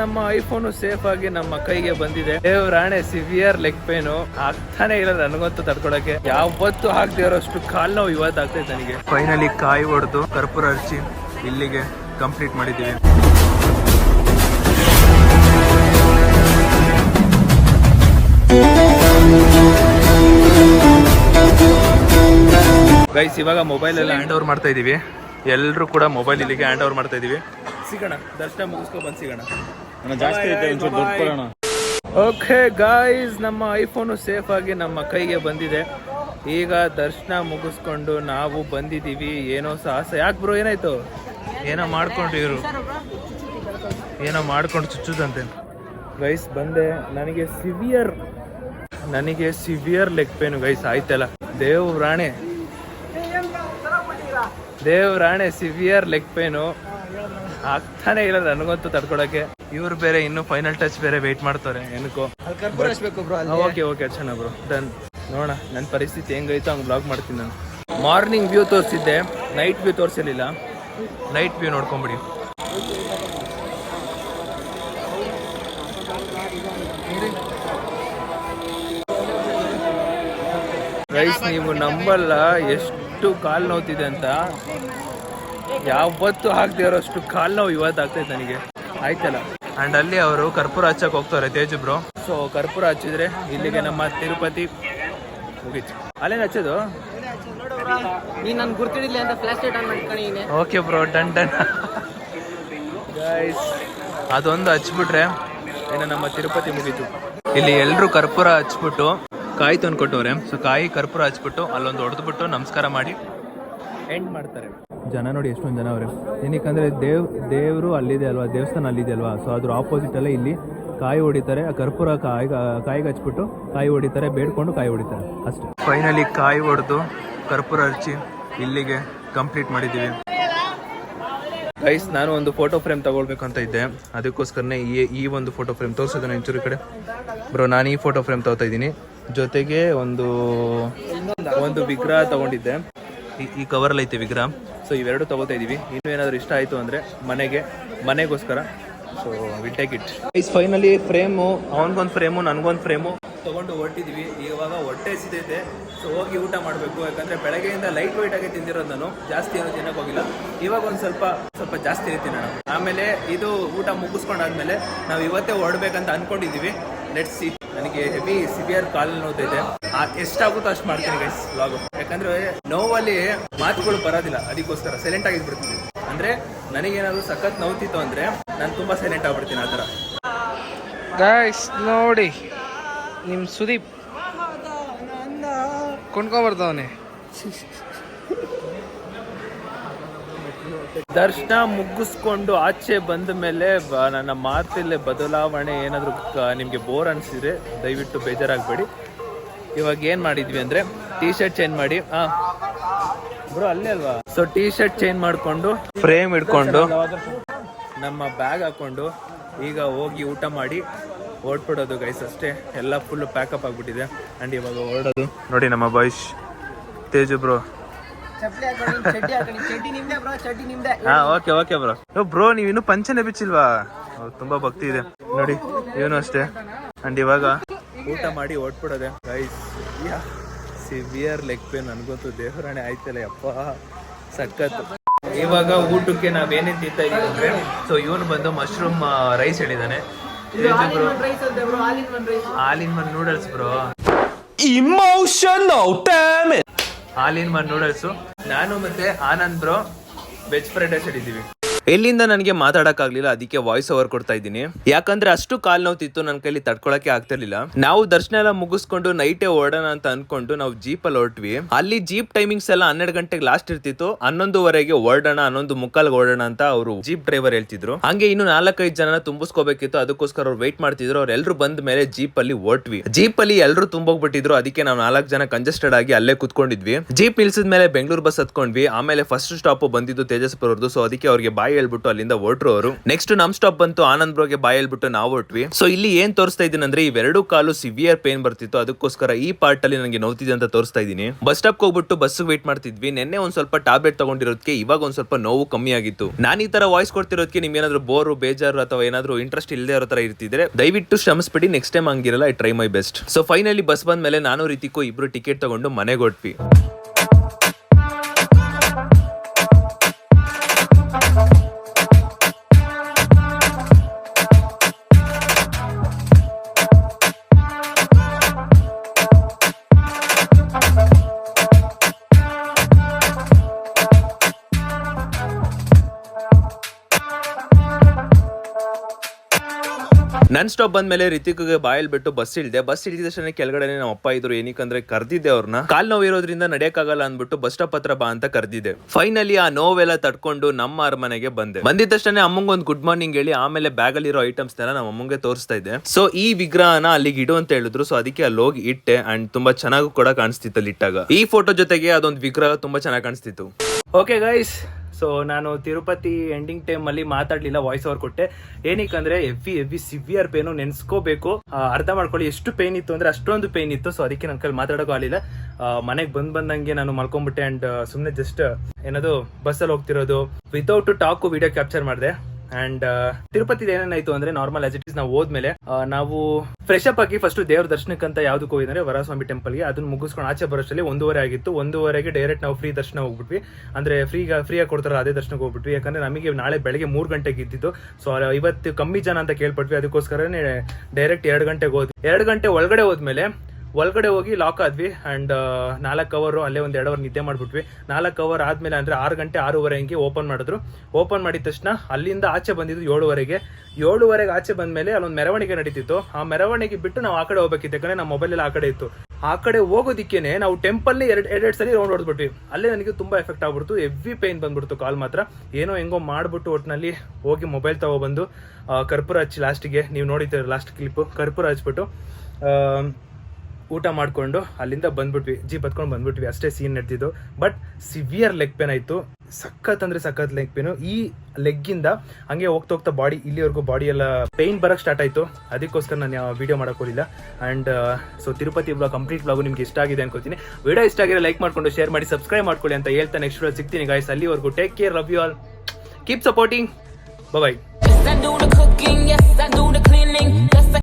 ನಮ್ಮ iPhone safe ಆಗಿ ನಮ್ಮ ಕೈಗೆ ಬಂದಿದೆ. ದೇವ್ರಾಣೆ ಸಿವಿಯರ್ ಲೆಗ್ ಪೇನು ಆಗ್ತಾನೆ ಇಲ್ಲ ನನಗಂತೂ ತಡ್ಕೊಳಕ್ಕೆ. ಯಾವತ್ತು ಹಾಕ್ದೇ ಇರೋಷ್ಟು ಕಾಲ್ ನೋವು ಇವತ್ತು ಆಗ್ತೈತೆ ನನಗೆ. ಫೈನಲಿ ಕಾಯಿ ಹೊಡೆದು ಕರ್ಪೂರ ಹಚ್ಚಿ ಇಲ್ಲಿಗೆ ಕಂಪ್ಲೀಟ್ ಮಾಡಿದ್ದೀವಿ. ಗೈಸ್ ಇವಾಗ ಮೊಬೈಲ್ ಎಲ್ಲ ಹ್ಯಾಂಡ್ ಓವರ್ ಮಾಡ್ತಾ ಇದೀವಿ ಎಲ್ಲರೂ ಕೂಡ ಮೊಬೈಲ್ ಇಲ್ಲಿಗೆ ಹ್ಯಾಂಡ್ ಓವರ್ ಮಾಡ್ತಾ ಇದೀವಿ ಸಿಗೋಣ ದರ್ಶನ ಮುಗಿಸ್ಕೊಂಡು ಬಂದು ಸಿಗೋಣ. ಜಾಸ್ತಿ ಓಕೆ ಗಾಯ್ಸ್ ನಮ್ಮ ಐಫೋನು ಸೇಫ್ ಆಗಿ ನಮ್ಮ ಕೈಗೆ ಬಂದಿದೆ. ಈಗ ದರ್ಶನ ಮುಗಿಸ್ಕೊಂಡು ನಾವು ಬಂದಿದ್ದೀವಿ. ಏನೋ ಸಾಹಸ ಯಾಕೆ ಬ್ರೋ ಏನಾಯ್ತು? ಏನೋ ಮಾಡ್ಕೊಂಡು ಇವರು. ಏನೋ ಮಾಡ್ಕೊಂಡು ಚುಚ್ಚುದಂತೆ. ಗೈಸ್ ಬಂದೆ. ನನಗೆ ಸಿವಿಯರ್ ನನಗೆ ಸಿವಿಯರ್ ಲೆಗ್ ಪೇನು ಗೈಸ್ ಆಯ್ತಲ್ಲ. Dev Rane. Dev Rane severe leg pain ಆಗ್ತಾನೆ ಇಲ್ಲ ನನಗಂತೂ ತಡ್ಕೊಳಕ್ಕೆ. ಇವ್ರು ಬೇರೆ ಇನ್ನು ಫೈನಲ್ ಟಚ್ ಬೇರೆ ವೇಟ್ ಮಾಡ್ತಾರೆ ಏನಕ್ಕೋ. ಓಕೆ ಓಕೆ ಚೆನ್ನಾಗಿ ಬ್ರೋ ಡನ್ ನೋಡೋಣ ನನ್ನ ಪರಿಸ್ಥಿತಿ ಹೆಂಗೈತೋ ಹಂಗೆ ಬ್ಲಾಗ್ ಮಾಡ್ತೀನಿ ನಾನು. ಮಾರ್ನಿಂಗ್ ವ್ಯೂ ತೋರಿಸಿದ್ದೆ ನೈಟ್ ವ್ಯೂ ತೋರಿಸಲಿಲ್ಲ ನೈಟ್ ವ್ಯೂ ನೋಡ್ಕೊಂಬಿಡಿ. ರೈಸ್ ನೀವು ನಂಬಲ್ಲ ಎಷ್ಟು ಕಾಲು ನೋತಿದೆ ಅಂತ. ಯಾವತ್ತು ಆಗದೆ ಇರೋಷ್ಟು ಕಾಲು ನೋವು ಇವತ್ತು ಆಗ್ತೈತೆ ನನಗೆ. ಆಯ್ತಲ್ಲ? ಅಂಡ್ ಅಲ್ಲಿ ಅವರು ಕರ್ಪೂರ ಹಚ್ಚಕ್ ಹೋಗ್ತಾರೆ ತೇಜು ಬ್ರೋ ಸೊ ಕರ್ಪೂರ ಹಚ್ಚಿದ್ರೆ ಇಲ್ಲಿಗೆ ನಮ್ಮ ತಿರುಪತಿ ಮುಗೀತು. ಅಲ್ಲೇನು ಹಚ್ಚೋದು? ನೀನ್ ನನ್ ಗುರ್ತಿಡಿಲ್ಲ ಅಂತ ಫ್ಲಾಶ್ ಲೈಟ್ ಆನ್ ಮಾಡ್ಕೊಂಡಿದ್ದೀನಿ okay bro done done guys ಅದೊಂದು ಹಚ್ಬಿಟ್ರೆ ಇನ್ನು ನಮ್ಮ ತಿರುಪತಿ ಮುಗೀತು. ಇಲ್ಲಿ ಎಲ್ಲರೂ ಕರ್ಪೂರ ಹಚ್ಬಿಟ್ಟು ಕಾಯಿ ತಂದು ಕೊಟ್ಟವ್ರೆ ಸೊ ಕಾಯಿ ಕರ್ಪೂರ ಹಚ್ಬಿಟ್ಟು ಅಲ್ಲೊಂದು ಹೊಡೆದ್ಬಿಟ್ಟು ನಮಸ್ಕಾರ ಮಾಡಿ. ಎಂಡ್ ಮಾಡ್ತಾರೆ. ಜನ ನೋಡಿ ಎಷ್ಟೊಂದು ಜನ ಅವ್ರೆ. ಏನಕ್ಕಂದ್ರೆ ದೇವ್, ದೇವರು ಅಲ್ಲಿದೆ ಅಲ್ವಾ, ದೇವಸ್ಥಾನ ಅಲ್ಲಿದೆ ಅಲ್ವಾ? ಸೊ ಅದ್ರ ಆಪೋಸಿಟ್ ಅಲ್ಲೇ ಇಲ್ಲಿ ಕಾಯಿ ಹೊಡಿತಾರೆ ಕರ್ಪೂರ ಕಾಯಿ ಕಾಯಿಗೆ ಹಚ್ಬಿಟ್ಟು ಕಾಯಿ ಹೊಡಿತಾರೆ, ಬೇಡ್ಕೊಂಡು ಕಾಯಿ ಹೊಡಿತಾರೆ. ಅಷ್ಟೇ. ಫೈನಲಿ ಕಾಯಿ ಹೊಡೆದು ಕರ್ಪೂರ ಹಚ್ಚಿ ಇಲ್ಲಿಗೆ ಕಂಪ್ಲೀಟ್ ಮಾಡಿದ್ದೀವಿ. ಗೈಸ್ ನಾನು ಒಂದು ಫೋಟೋ ಫ್ರೇಮ್ ತಗೊಳ್ಬೇಕು ಅಂತ ಇದ್ದೆ. ಅದಕ್ಕೋಸ್ಕರನೇ ಈ ಈ ಒಂದು ಫೋಟೋ ಫ್ರೇಮ್ ತೋರಿಸೋದನ್ನ ಒಂಚೂರು ಕಡೆ. ಬ್ರೋ ನಾನು ಈ ಫೋಟೋ ಫ್ರೇಮ್ ತಗೋತಾ ಇದ್ದೀನಿ. ಜೊತೆಗೆ ಒಂದು ಒಂದು ವಿಗ್ರಹ ತಗೊಂಡಿದ್ದೆ. ಈ- ಕವರ್ ಕವರಲ್ಲಿ ಐತೆ ವಿಗ್ರಹ. ಸೊ ಇವೆರಡು ತಗೋತಾ ಇದೀವಿ. ಇನ್ನೂ ಏನಾದರೂ ಇಷ್ಟ ಆಯಿತು ಅಂದರೆ ಮನೆಗೆ ಮನೆಗೋಸ್ಕರ. So will take it is finally frame ಅವನಿಗೊಂದು ಫ್ರೇಮು ನನಗೊಂದು ಫ್ರೇಮು ತಗೊಂಡು ಹೊರಟಿದ್ವಿ. ಇವಾಗ ಹೊಟ್ಟೆ ಹಸಿದೈತೆ ಸೊ ಹೋಗಿ ಊಟ ಮಾಡಬೇಕು. ಯಾಕಂದ್ರೆ ಬೆಳಗ್ಗೆಯಿಂದ ಲೈಟ್ ವೈಟ್ ಆಗಿ ತಿಂದಿರೋದು ನಾನು. ಜಾಸ್ತಿ ಏನು ತಿನ್ನಕ್ ಹೋಗಿಲ್ಲ. ಇವಾಗ ಒಂದು ಸ್ವಲ್ಪ ಸ್ವಲ್ಪ ಜಾಸ್ತಿ ತಿನ್ನೋಣ ಆಮೇಲೆ ಇದು ಊಟ ಮುಗಿಸ್ಕೊಂಡಾದ್ಮೇಲೆ ನಾವು ಇವತ್ತೇ ಹೊರಡ್ಬೇಕಂತ ಅನ್ಕೊಂಡಿದೀವಿ. ಲೆಟ್ಸ್ ಸಿ ನನಗೆ ಹೆವಿ ಸಿವಿಯರ್ ಕಾಲ್ ನೋತೈತೆ ಆ ಎಷ್ಟಾಗುತ್ತೋ ಅಷ್ಟು ಮಾಡ್ತೀನಿ ಗೈಸ್ ವ್ಲಾಗು ಯಾಕಂದ್ರೆ ನೋವಲ್ಲಿ ಮಾತುಗಳು ಬರೋದಿಲ್ಲ ಅದಕ್ಕೋಸ್ಕರ ಸೈಲೆಂಟ್ ಆಗಿದ್ಬಿಡ್ತೀನಿ ಅಂದ್ರೆ ನನಗೇನಾದ್ರು ಸಖತ್ ನೋವ್ತಿತ್ತು ಅಂದ್ರೆ ನಾನು ತುಂಬಾ ಸೈಲೆಂಟ್ ಆಗ್ಬಿಡ್ತೀನಿ ಆ ಥರ. ಗಾಯ್ಸ್ ನೋಡಿ ನಿಮ್ ಸುದೀಪ್. ಕೊಂಡ್ಕೊಬರ್ತಾವನೆ ದರ್ಶನ ಮುಗಿಸ್ಕೊಂಡು ಆಚೆ ಬಂದ ಮೇಲೆ ಬ- ನನ್ನ ಮಾತಲ್ಲೇ ಬದಲಾವಣೆ ಏನಾದರೂ ನಿಮಗೆ ಬೋರ್ ಅನಿಸಿದ್ರೆ ದಯವಿಟ್ಟು ಬೇಜಾರಾಗಬೇಡಿ. ಇವಾಗ ಏನು ಮಾಡಿದ್ವಿ ಅಂದರೆ ಟೀ ಶರ್ಟ್ ಚೇಂಜ್ ಮಾಡಿ ಹಾಂ ಬ್ರೋ ಅಲ್ಲೇ ಅಲ್ವಾ? ಸೊ ಟೀ ಶರ್ಟ್ ಚೇಂಜ್ ಮಾಡಿಕೊಂಡು ಫ್ರೇಮ್ ಇಟ್ಕೊಂಡು. ನಮ್ಮ ಬ್ಯಾಗ್ ಹಾಕೊಂಡು ಈಗ ಹೋಗಿ ಊಟ ಮಾಡಿ ಓಡ್ಬಿಡೋದು ಗೈಸ್ ಅಷ್ಟೇ. ಎಲ್ಲ ಫುಲ್ ಪ್ಯಾಕಪ್ ಆಗಿಬಿಟ್ಟಿದೆ. ಆ್ಯಂಡ್ ಇವಾಗ ಓಡೋದು ನೋಡಿ ನಮ್ಮ ಬಾಯ್ಸ್ ತೇಜು ಬ್ರೋ ಹಾ ಓಕೆ ಓಕೆ ಬ್ರೋ ಬ್ರೋ ನೀವು ಇನ್ನೂ ಪಂಚನೆ ಬಿಚ್ಚಿಲ್ವಾ? ತುಂಬಾ ಭಕ್ತಿ ಇದೆ. ನೋಡಿ ಏನು ಅಷ್ಟೇ. ಅಂಡ್ ಇವಾಗ ಊಟ ಮಾಡಿ ಓಡ್ಬಿಡೋದೆ guys yeah severe leg pain ನನಗೊತ್ತು ದೇವರಾಣಿ ಆಯ್ತಲ್ಲ ಯಪ್ಪ. ಸಖತ್. ಇವಾಗ ಊಟಕ್ಕೆ ನಾವೇನೇನ್ ತಿಂತಾ ಇದೀವಿ ಅಂದ್ರೆ ಸೊ ಇವನು ಬಂದು ಮಶ್ರೂಮ್ ರೈಸ್ ಹೇಳಿದಾನೆ ಬ್ರೋ ರೈಸ್ ಅಂತೆ bro all in one noodles bro emotional! All in one noodles ನಾನು ಮತ್ತೆ Anand bro veg fried rice ಹೇಳಿದ್ದೀವಿ ಎಲ್ಲಿಂದ ನನಗೆ ಮಾತಾಡಕ್ಕಾಗ್ಲಿಲ್ಲ, ಅದಕ್ಕೆ ವಾಯ್ಸ್ ಓವರ್ ಕೊಡ್ತಾ ಇದ್ದೀನಿ. ಯಾಕಂದ್ರೆ ಅಷ್ಟು ಕಾಲ್ ನೋತಿತ್ತು ನನ್ನ ಕೈಲಿ ತಡ್ಕೊಳಕ್ಕೆ ಆಗ್ತಿರ್ಲಿಲ್ಲ. ನಾವು ದರ್ಶನ ಎಲ್ಲ ಮುಗಿಸ್ಕೊಂಡು ನೈಟೇ ಓಡೋಣ ಅಂತ ಅನ್ಕೊಂಡು ನಾವು ಜೀಪ್ ಅಲ್ಲಿ ಹೊರಟ್ವಿ. ಅಲ್ಲಿ ಜೀಪ್ ಟೈಮಿಂಗ್ಸ್ ಎಲ್ಲ ಹನ್ನೆರಡು ಗಂಟೆಗೆ ಲಾಸ್ಟ್ ಇರ್ತಿತ್ತು. ಹನ್ನೊಂದುವರೆಗೆ ಓಡೋಣ, ಹನ್ನೊಂದು ಮುಕ್ಕಾಲ್ಗೆ ಓಡೋಣ ಅಂತ ಅವರು ಜೀಪ್ ಡ್ರೈವರ್ ಹೇಳ್ತಿದ್ರು. ಹಂಗೆ ಇನ್ನು ನಾಲ್ಕೈದು ಜನ ತುಂಬಿಸ್ಕೋಬೇಕಿತ್ತು. ಅದಕ್ಕೋಸ್ಕರ ಅವ್ರು ವೇಟ್ ಮಾಡ್ತಿದ್ರು. ಅವ್ರೆಲ್ಲರೂ ಬಂದ ಮೇಲೆ ಜೀಪ್ ಅಲ್ಲಿ ಓಟ್ವಿ. ಜೀಪ್ ಅಲ್ಲಿ ಎಲ್ಲರೂ ತುಂಬೋಗ್ಬಿಟ್ಟಿದ್ರು. ಅದಕ್ಕೆ ನಾವು ನಾಲ್ಕು ಜನ ಕಂಜೆಸ್ಟೆಡ್ ಆಗಿ ಅಲ್ಲೇ ಕುತ್ಕೊಂಡಿದ್ವಿ. ಜೀಪ್ ನಿಲ್ಸಿದ ಮೇಲೆ ಬೆಂಗಳೂರು ಬಸ್ ಹತ್ಕೊಂಡ್ವಿ. ಆಮೇಲೆ ಫಸ್ಟ್ ಸ್ಟಾಪ್ ಬಂದಿದ್ದು ತೇಜಸ್ಪುರವ್ರದ್ದು ಸೊ ಅದಕ್ಕೆ ಅವ್ರಿಗೆ ಬಾಯ್ ಬಾಯ್ ಹೇಳ್ಬಿಟ್ಟು ಅಲ್ಲಿಂದ ಹೊರಟ್ರು ಅವರು. ನೆಕ್ಸ್ಟ್ ನಮ್ ಸ್ಟಾಪ್ ಬಂತು, ಆನಂದ್ ಬ್ರೋಗೆ ಬಾಯ್ ಹೇಳ್ಬಿಟ್ಟು ನಾವು ಹೊರಟ್ವಿ. ಸೊ ಇಲ್ಲಿ ಏನ್ ತೋರಿಸ್ತಾ ಇದೀನಿ ಅಂದ್ರೆ ಇವೆರಡು ಕಾಲು ಸಿವಿಯರ್ ಪೇನ್ ಬರ್ತಿತ್ತು. ಅದಕ್ಕೋಸ್ಕರ ಈ ಪಾರ್ಟ್ ಅಲ್ಲಿ ನನಗೆ ನೋವ್ತಿದೆ ಅಂತ ತೋರಿಸ್ತಾ ಇದೀನಿ. ಬಸ್ ಸ್ಟಾಪ್ ಹೋಗ್ಬಿಟ್ಟು ಬಸ್ ವೇಟ್ ಮಾಡ್ತಿದ್ವಿ. ನಿನ್ನೆ ಒಂದ್ ಸ್ವಲ್ಪ ಟ್ಯಾಬ್ಲೆಟ್ ತಗೊಂಡಿರೋದಕ್ಕೆ ಇವಾಗ ಒಂದ್ ಸ್ವಲ್ಪ ನೋವು ಕಮ್ಮಿ ಆಗಿತ್ತು. ನಾನು ಈ ತರ ವಾಯ್ಸ್ ಕೊಡ್ತಿರೋದಕ್ಕೆ ನಿಮ್ಗೆ ಏನಾದ್ರು ಬೋರು ಬೇಜಾರು ಅಥವಾ ಏನಾದ್ರು ಇಂಟ್ರೆಸ್ಟ್ ಇಲ್ಲದೆ ಇರೋ ತರ ಇರ್ತಿದ್ರೆ ದಯವಿಟ್ಟು ಶ್ರಮಿಸ್ಬಿಡಿ next time ಹಂಗಿರಲ್ಲ I try my best so finally bus ಬಂದ ಮೇಲೆ ನಾನು ರೀತಿಗೂ ಇಬ್ರು ಟಿಕೆಟ್ ತಗೊಂಡು ಮನೆಗೆ ಹೊಟ್ವಿ ನನ್ ಸ್ಟಾಪ್ ಬಂದ್ಮೇಲೆ ರಿತಿಕ್ಗೆ ಬಾಯಲ್ಲಿ ಬಿಟ್ಟು ಬಸ್ ಇಳಿದೆ. ಬಸ್ ಇಳಿದ ತಕ್ಷಣ ಕೆಳಗಡೆ ನಮ್ಮ ಅಪ್ಪ ಇದ್ರು, ಏನಕ್ಕಂದ್ರೆ ಕರ್ದಿದ್ದೆ ಅವ್ರನ್ನ ಕಾಲ್ ನೋವು ಇರೋದ್ರಿಂದ ನಡೆಯಕ್ಕಾಗಲ್ಲ ಅಂದ್ಬಿಟ್ಟು ಬಸ್ ಸ್ಟಾಪ್ ಹತ್ರ ಬಾ ಅಂತ ಕರ್ದಿದ್ದೆ. ಫೈನಲಿ ಆ ನೋವೆಲ್ಲ ತಡ್ಕೊಂಡು ನಮ್ಮ ಅರಮನೆಗೆ ಬಂದೆ. ಬಂದಿದ ತಕ್ಷಣ ಅಮ್ಮಂಗೆ ಒಂದು ಗುಡ್ ಮಾರ್ನಿಂಗ್ ಹೇಳಿ ಆಮೇಲೆ ಬ್ಯಾಗ್ ಅಲ್ಲಿರೋ ಐಟಮ್ಸ್ ನೆಲ್ಲ ನಮ್ಮ ಅಮ್ಮಂಗೆ ತೋರಿಸ್ತಾ ಇದ್ದೆ. ಸೊ ಈ ವಿಗ್ರಹನ ಅಲ್ಲಿಗೆ ಇಡು ಅಂತ ಹೇಳಿದ್ರು. ಸೊ ಅದಕ್ಕೆ ಅಲ್ಲಿ ಹೋಗಿ ಇಟ್ಟೆ ಅಂಡ್ ತುಂಬಾ ಚೆನ್ನಾಗೂ ಕೂಡ ಕಾಣಿಸ್ತಿತ್ತು ಅಲ್ಲಿ ಇಟ್ಟಾಗ. ಈ ಫೋಟೋ ಜೊತೆಗೆ ಅದೊಂದು ವಿಗ್ರಹ ತುಂಬಾ ಚೆನ್ನಾಗಿ ಕಾಣಿಸ್ತಿತ್ತು. ಓಕೆ ಗೈಸ್ ಸೊ ನಾನು ತಿರುಪತಿ ಎಂಡಿಂಗ್ ಟೈಮ್ ಅಲ್ಲಿ ಮಾತಾಡ್ಲಿಲ್ಲ ವಾಯ್ಸ್ ಓವರ್ ಕೊಟ್ಟೆ. ಏನಕ್ಕಂದ್ರೆ ಎವಿ ಎವಿ ಸಿವಿಯರ್ ಪೇನು ನೆನ್ಸ್ಕೋಬೇಕು. ಅರ್ಧ ಮಾಡ್ಕೊಳ್ಳಿ. ಎಷ್ಟು ಪೇನ್ ಇತ್ತು ಅಂದ್ರೆ ಅಷ್ಟೊಂದು ಪೇನ್ ಇತ್ತು. ಸೊ ಅದಕ್ಕೆ ನನ್ನ ಕೈಲಿ ಮಾತಾಡೋಕೆ ಆಗಲಿಲ್ಲ. ಮನೆಗೆ ಬಂದ್ ಬಂದಂಗೆ ನಾನು ಮಲ್ಕೊಂಡ್ಬಿಟ್ಟೆ ಅಂಡ್ ಸುಮ್ಮನೆ ಜಸ್ಟ್ ಏನದು ಬಸ್ಸಲ್ಲಿ ಹೋಗ್ತಿರೋದು. ವಿತೌಟ್ ಟಾಕು ವಿಡಿಯೋ ಕ್ಯಾಪ್ಚರ್ ಮಾಡಿದೆ. ಅಂಡ್ ತಿರುಪತಿ ಏನೇನಾಯ್ತು ಅಂದ್ರೆ ನಾರ್ಮಲ್ ಆಸ್ ಇಟ್ ಇಸ್ ನಾವು ಹೋದ್ಮೇಲೆ ನಾವು ಫ್ರೆಶ್ ಅಪ್ ಆಗಿ ಫಸ್ಟ್ ದೇವ್ರ ದರ್ಶನಕ್ಕೆ ಅಂತ ಯಾವ್ದಕ್ಕೆ ಹೋಗಿದ್ರೆ ವರಸ್ವಾಮಿ ಟೆಂಪಲ್ಗೆ ಅದನ್ನ ಮುಗಿಸ್ಕೊಂಡು ಆಚೆ ಬರೋಷ್ಟಲ್ಲಿ ಒಂದೂವರೆ ಆಗಿತ್ತು. ಒಂದೂವರೆಗೆ ಡೈರೆಕ್ಟ್ ನಾವು ಫ್ರೀ ದರ್ಶನ ಹೋಗ್ಬಿಟ್ವಿ. ಅಂದ್ರೆ ಫ್ರೀ ಫ್ರೀಯಾಗಿ ಕೊಡ್ತಾರ ಅದೇ ದರ್ಶನಕ್ಕೆ ಹೋಗ್ಬಿಟ್ವಿ. ಯಾಕಂದ್ರೆ ನಮಗೆ ನಾಳೆ ಬೆಳಗ್ಗೆ ಮೂರು ಗಂಟೆಗೆ ಇದ್ದಿದ್ದು. ಸೊ ಇವತ್ತು ಕಮ್ಮಿ ಜನ ಅಂತ ಕೇಳ್ಪಟ್ವಿ. ಅದಕ್ಕೋಸ್ಕರನೇ ಡೈರೆಕ್ಟ್ ಎರಡು ಗಂಟೆಗೆ ಹೋದ್ವಿ. ಎರಡು ಗಂಟೆ ಒಳಗಡೆ ಹೋದ್ಮೇಲೆ ಒಳಗಡೆ ಹೋಗಿ ಲಾಕ್ ಆದ್ವಿ ಅಂಡ್ ನಾಲ್ಕು ಅವರ್ ಅಲ್ಲೇ ಒಂದು ಎರಡು ಅವರ್ ನಿದ್ದೆ ಮಾಡ್ಬಿಟ್ವಿ. ನಾಲ್ಕು ಅವರ್ ಆದ್ಮೇಲೆ ಅಂದ್ರೆ ಆರು ಗಂಟೆ ಆರೂವರೆ ಹಿಂಗೆ ಓಪನ್ ಮಾಡಿದ್ರು. ಓಪನ್ ಮಾಡಿದ ತಕ್ಷಣ ಅಲ್ಲಿಂದ ಆಚೆ ಬಂದಿದ್ದು ಏಳುವರೆಗೆ. ಏಳುವರೆಗೆ ಆಚೆ ಬಂದ್ಮೇಲೆ ಅಲ್ಲೊಂದು ಮೆರವಣಿಗೆ ನಡೀತಿತ್ತು. ಆ ಮೆರವಣಿಗೆ ಬಿಟ್ಟು ನಾವು ಆ ಕಡೆ ಹೋಗ್ಬೇಕಿತ್ತು. ಯಾಕಂದ್ರೆ ನಮ್ಮ ಮೊಬೈಲ್ ಎಲ್ಲ ಆ ಕಡೆ ಇತ್ತು. ಆ ಕಡೆ ಹೋಗೋದಿಕ್ಕೇನೆ ನಾವು ಟೆಂಪಲ್ ಎರಡು ಎರಡೆರಡು ಸರಿ ರೌಂಡ್ ಹೊಡೆದ್ಬಿಟ್ವಿ. ಅಲ್ಲೇ ನನಗೆ ತುಂಬಾ ಎಫೆಕ್ಟ್ ಆಗ್ಬಿಡ್ತು. ಎವ್ವಿ ಪೇನ್ ಬಂದ್ಬಿಡ್ತು ಕಾಲ್ ಮಾತ್ರ. ಏನೋ ಹೆಂಗೋ ಮಾಡಿಬಿಟ್ಟು ಒಟ್ಟಿನಲ್ಲಿ ಹೋಗಿ ಮೊಬೈಲ್ ತಗೊಬಂದು ಕರ್ಪೂರ ಹಚ್ಚಿ ಲಾಸ್ಟಿಗೆ ನೀವು ನೋಡಿದ್ದೀರ ಲಾಸ್ಟ್ ಕ್ಲಿಪ್ ಕರ್ಪೂರ ಹಚ್ಬಿಟ್ಟು ಊಟ ಮಾಡ್ಕೊಂಡು ಅಲ್ಲಿಂದ ಬಂದ್ಬಿಟ್ವಿ. ಜೀಪ್ ಹತ್ಕೊಂಡು ಬಂದ್ಬಿಟ್ವಿ. ಅಷ್ಟೇ ಸೀನ್ ನಡೆದಿದ್ದು. ಬಟ್ ಸಿವಿಯರ್ ಲೆಗ್ ಪೇನ್ ಆಯ್ತು. ಸಖತ್ ಅಂದ್ರೆ ಸಖತ್ ಲೆಗ್ ಪೇನು ಈ ಲೆಗ್ಗಿಂದ ಹಂಗೆ ಹೋಗ್ತಾ ಹೋಗ್ತಾ ಬಾಡಿ ಇಲ್ಲಿವರೆಗೂ ಬಾಡಿ ಎಲ್ಲ ಪೇನ್ ಬರಕ್ ಸ್ಟಾರ್ಟ್ ಆಯ್ತು. ಅದಕ್ಕೋಸ್ಕರ ನಾನು ವಿಡಿಯೋ ಮಾಡಕ್ ಹೋಗಿಲ್ಲ and so Tirupati blog complete blog ನಿಮ್ಗೆ ಇಷ್ಟ ಆಗಿದೆ ಅನ್ಕೋತೀನಿ. ವಿಡಿಯೋ ಇಷ್ಟ ಆಗಿರೋ ಲೈಕ್ ಮಾಡ್ಕೊಂಡು ಶೇರ್ ಮಾಡಿ ಸಬ್ಸ್ಕ್ರೈಬ್ ಮಾಡ್ಕೊಳ್ಳಿ ಅಂತ ಹೇಳ್ತಾ ನೆಕ್ಸ್ಟ್ ವಿಡಿಯೋ ಸಿಗ್ತೀನಿ ಗಾಯ್ಸ್ ಅಲ್ಲಿವರೆಗೂ take care love you all keep supporting bye